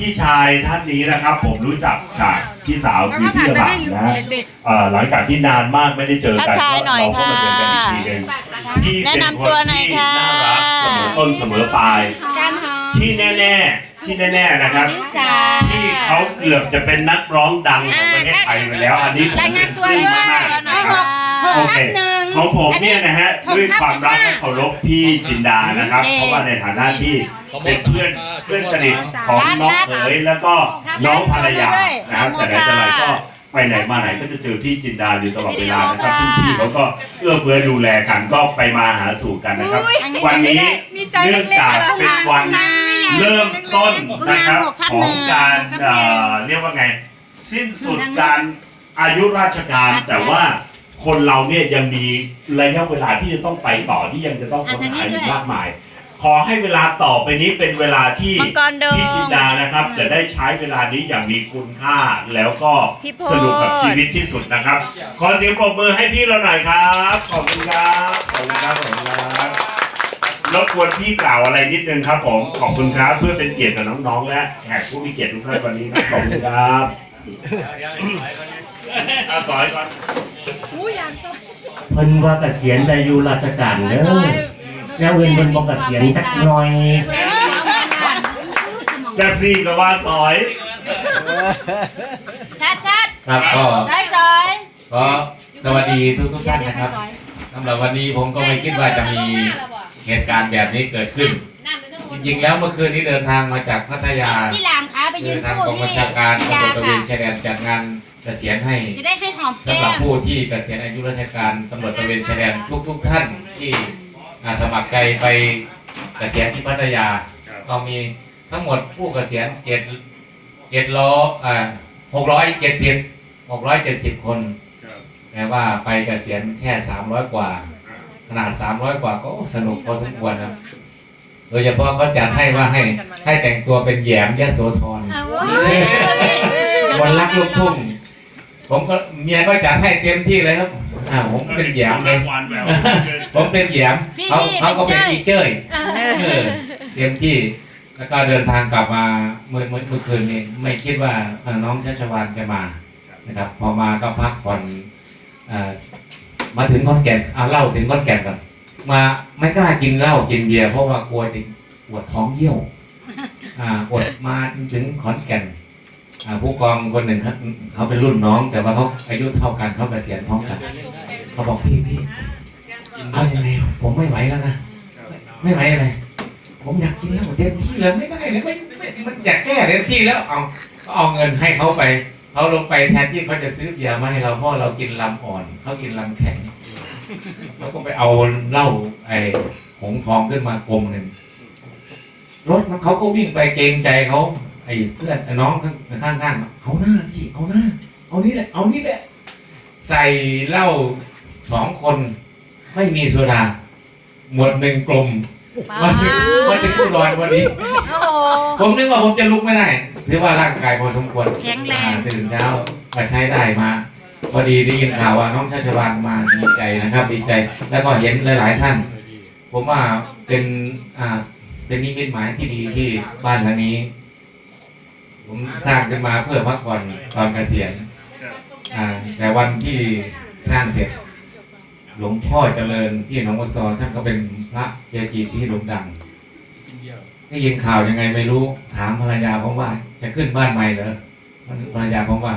พี่ชายท่านนี้นะครับ ผมรู้จักจากพี่สาวคือพี่ระบาดนะฮะเอ่อหลังจากที่นานมากไม่ได้เจอกันทักทายหน่อยเราก็มาเจอกันอีกค่ะทีหนึงพี่แนะเป็นนำคตัวนหน่อยที่ค่ะ น่ารักเสมอต้นเสมอปลายจานหอมที่แน่ๆที่แน่ๆนะครับ สา ที่เขาเกือบจะเป็นนักร้องดังของประเทศไทยไปแล้ว อันนี้ผมรายงานตัวด้วย มากหน่อยค่ะหก โอทัเคบหนึ่งของผมเนี่ยนะฮะหกด้วยทับความรักห้าและเคารพพี่จินดานะครับโอเคเพราะว่าในฐานะที่เป็นเพื่อนเพื่อนสนิทของน้องเขยแล้วก็น้องภรรยานะครับแต่ไหนแต่ไรก็ไปไหนมาไหนก็จะเจอพี่จินดาอยู่ตลอดเวลานะครับซึ่งพี่เขาก็เอื้อเฟื้อดูแลกันก็ไปมาหาสู่กันนะครับ วันนี้เนื่องจากเป็นวันเริ่มต้นนะครับของการเอ่อเรียกว่าไง สิ้นสุดการอายุราชการแต่ว่า คนเราเนี่ยยังมีระยะเวลาที่จะต้องไปต่อที่ยังจะต้องค้นหาอยู่มากมาย ขอให้เวลาต่อไปนี้เป็นเวลาที่มังกรโดมพี่จินดานะครับ จะได้ใช้เวลานี้อย่างมีคุณค่าแล้วก็พี่โพธิ์ สนุกกับชีวิตที่สุดนะครับ ขอเสียงปรบมือให้พี่เราหน่อยครับ ขอบคุณครับขอบคุณครับขอบคุณครับรบกวนพี่กล่าวอะไรนิดนึงครับผมขอบคุณครับเพื่อเป็นเกียรติกับน้องๆและแขกผู้มีเกียรติทุกท่านวันนี้ครับขอบคุณครับ อาสอยก่อนเพิ่นว่าเกษียณจะอยู่ราชการเด้อแล้วเอื่นเพิ่นบ่เกษียณจักหน่อยจะซี่กับว่าสอยชัดชัดครับก็ซอยซอยก็สวัสดีทุกทุกท่านนะครับสำหรับวันนี้ผมก็ไม่คิดว่าจะมีเหตุการณ์แบบนี้เกิดขึ้น จริงๆแล้วเมื่อคืนนี้เดินทางมาจากพัทยาที่หลา ยืคือนทางคู่กองบัพี่ญชาการพี่ตำรดาวจตระเวค่ะนชายแดนจัดงานเกษียณให้จะได้ให้หอมสำแก้หรับมผู้ที่เกษียณอายุราชการตำรวจตระเวนชายแดนทุก ๆ ท่านที่อ่าสมัครใจไปเกษียณที่พัทยาก็มีทั้งหมดผู้เกษียณเจ็ดเจ็ดร้อยอ่าหกร้อยเจ็ดสิบหกร้อยเจ็ดสิบคนแต่ว่าไปเกษียณแค่สามร้อยกว่า ขนาดสามร้อยกว่าก็สนุกพอสมควรครับ โดยเฉพาะเขาจัดให้ว่าให้ให้แต่งตัวเป็นแหยมยโสธรเอาเว้ยวันรักลูกทุ่งผมก็เมียก็จัดให้เต็มที่เลยครับอ่าผมเป็นแหยมเลยวันแบบผมเป็นแหยมเขาเขาก็เป็นอีเจ้ยเออเออเต็มที่แล้วก็เดินทางกลับมาเมื่อเมื่อเมื่อคืนนี้ไม่คิดว่าเอ่อน้องชัชวานจะมานะครับ พอมาก็พักผ่อนเอ่อมาถึงคอนแก่นเอาเล่าถึงคอนแก่นก่อน มาไม่กล้ากินเหล้ากินเบียร์เพราะว่ากลัวจะปวดท้องเยี่ยวอ่าอดมาถึงขอนแก่นอ่าผู้กองคนหนึ่งเขาเขาเป็นรุ่นน้อง แต่ว่าเขาอายุเท่ากันเขาเกษียณพร้อมกันเขาบอกพี่พี่เอายังไงผมไม่ไหวแล้วนะไม่ไหวอะไรผมอยากกินเหล้าเต็มที่แล้วไม่ได้เลยไม่ไม่มันอยากแก้เต็มที่แล้วเอาเขาเอาเงินให้เขาไปเขาลงไปแทนที่เขาจะซื้อเบียร์มาให้เราเพราะเรากินลำอ่อนเขากินลำแข็ง เขาก็ไปเอาเหล้าไอ้หงทองขึ้นมากลมหนึ่งรถมันเขาก็วิ่งไปเกรงใจเขาไอ้เพื่อนไอ้น้องข้างข้างข้างๆเอาหน้าพี่เอาหน้า เอานี่แหละเอานี่แหละใส่เหล้าสองคน ไม่มีโซดา หมดหนึ่งกลมมาถึงมาถึงผู้รอนวันนี้โอ้โหผมนึกว่าผมจะลุกไม่ได้ถือว่าร่างกายพอสมควรแข็งแรงอ่าตื่นเช้ามาใช้ได้มา พอดีได้ยินข่าวว่าน้องชาชวานมาดีใจนะครับ ดีใจ แล้วก็เห็นหลาย ๆ ท่าน ผมว่าเป็นอ่าเป็นนิมิตหมายที่ดีที่บ้านหลังนี้ ผมสร้างขึ้นมาเพื่อพักผ่อนตอนเกษียณอ่าแต่วันที่สร้างเสร็จ หลวงพ่อเจริญที่หนองวัวซอท่านก็เป็นพระเกจิที่โด่งดังได้ยินข่าวยังไงไม่รู้ถามภรรยาผมว่า จะขึ้นบ้านใหม่เหรอภรรยาผมว่า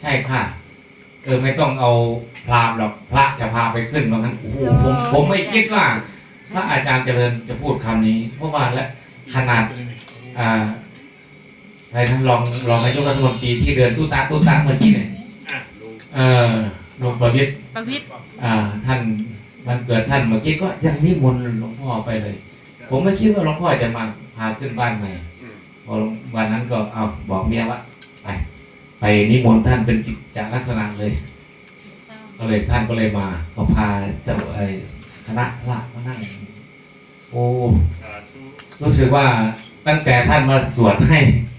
ใช่ค่ะ ออไม่ต้องเอาพราหมณ์หรอกพระจะพาไปขึ้นว่างั้นโอ้โหผมผมไม่คิดว่า พระอาจารย์เจริญจะพูดคำนี้ เพราะว่าและขนาดอ่าอะไรนะรองรองนายกรัฐมนตรีที่เดินตู้ตาตู้ตาเมื่อกี้เนี่ยเออหลวงประวิตรประวิตรอ่า ท่านวันเกิดท่านเมื่อกี้ก็ยังนิมนต์หลวงพ่อไปเลย ผมไม่คิดว่าหลวงพ่อจะมาพาขึ้นบ้านใหม่พอวันนั้นก็เอาบอกเมียว่า ไปนิมนต์ท่านเป็นกิจลักษณะเลย ก็เลยท่านก็เลยมา ก็พาเจ้าไอ้คณะพระมานั่งโอ้รู้สึกว่าตั้งแต่ท่านมาสวดให้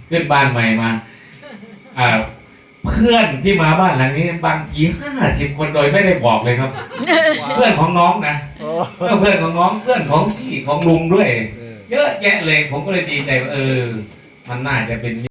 ขึ้นบ้านใหม่มาอ่าเพื่อนที่มาบ้านหลังนี้ บางทีห้าสิบคนโดยไม่ได้บอกเลยครับ เพื่อนของน้องนะเพื่อนเพื่อนของน้องเพื่อนของพี่ของลุงด้วย เยอะแยะเลยผมก็เลยดีใจว่าเออ มันน่าจะเป็น